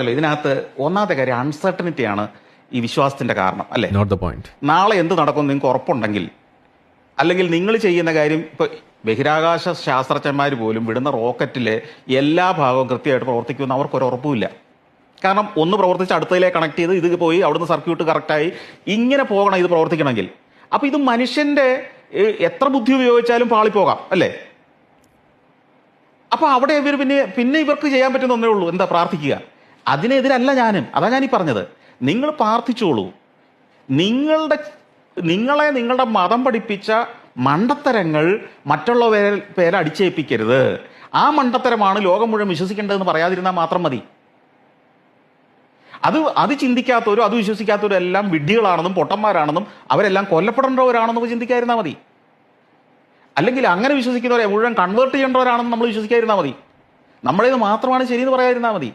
അല്ല, ഇതിനകത്ത് ഒന്നാമത്തെ കാര്യം അൺസർട്ടനിറ്റിയാണ് ഈ വിശ്വാസത്തിന്റെ കാരണം അല്ലെ? നോട്ട് ദ പോയിന്റ് നാളെ എന്ത് നടക്കും നിങ്ങൾക്ക് ഉറപ്പുണ്ടെങ്കിൽ അല്ലെങ്കിൽ നിങ്ങൾ ചെയ്യുന്ന കാര്യം ഇപ്പൊ ബഹിരാകാശ ശാസ്ത്രജ്ഞന്മാർ പോലും വിടുന്ന റോക്കറ്റിലെ എല്ലാ ഭാഗവും കൃത്യമായിട്ട് പ്രവർത്തിക്കുമെന്ന് അവർക്കൊരു ഉറപ്പുമില്ല. കാരണം ഒന്ന് പ്രവർത്തിച്ച് അടുത്തതിലേക്ക് കണക്ട് ചെയ്ത് ഇത് പോയി അവിടുന്ന് സർക്യൂട്ട് കറക്റ്റായി ഇങ്ങനെ പോകണം ഇത് പ്രവർത്തിക്കണമെങ്കിൽ. അപ്പൊ ഇത് മനുഷ്യന്റെ എത്ര ബുദ്ധി ഉപയോഗിച്ചാലും പാളിപ്പോകാം അല്ലേ? അപ്പൊ അവിടെ ഇവർ പിന്നെ പിന്നെ ഇവർക്ക് ചെയ്യാൻ പറ്റുന്ന ഒന്നേ ഉള്ളൂ എന്താ പ്രാർത്ഥിക്കുക. അതിനെതിരല്ല ഞാനും. അതാ ഞാനീ പറഞ്ഞത്. നിങ്ങൾ പ്രാർത്ഥിച്ചോളൂ. നിങ്ങളുടെ നിങ്ങളെ നിങ്ങളുടെ മതം പഠിപ്പിച്ച മണ്ടത്തരങ്ങൾ മറ്റുള്ളവരെ പേരെ അടിച്ചേൽപ്പിക്കരുത്. ആ മണ്ടത്തരമാണ് ലോകം മുഴുവൻ വിശ്വസിക്കേണ്ടതെന്ന് പറയാതിരുന്നാൽ മാത്രം മതി. അത് അത് ചിന്തിക്കാത്തവരും അത് വിശ്വസിക്കാത്തവരും എല്ലാം വിഡ്ഢികളാണെന്നും പൊട്ടന്മാരാണെന്നും അവരെല്ലാം കൊല്ലപ്പെടേണ്ടവരാണെന്നും ചിന്തിക്കാതിരുന്നാൽ മതി. അല്ലെങ്കിൽ അങ്ങനെ വിശ്വസിക്കുന്നവരെ മുഴുവൻ കൺവേർട്ട് ചെയ്യേണ്ടവരാണെന്ന് നമ്മൾ വിശ്വസിക്കാതിരുന്നാൽ മതി. നമ്മളേത് മാത്രമാണ് ശരിയെന്ന് പറയാതിരുന്നാൽ മതി.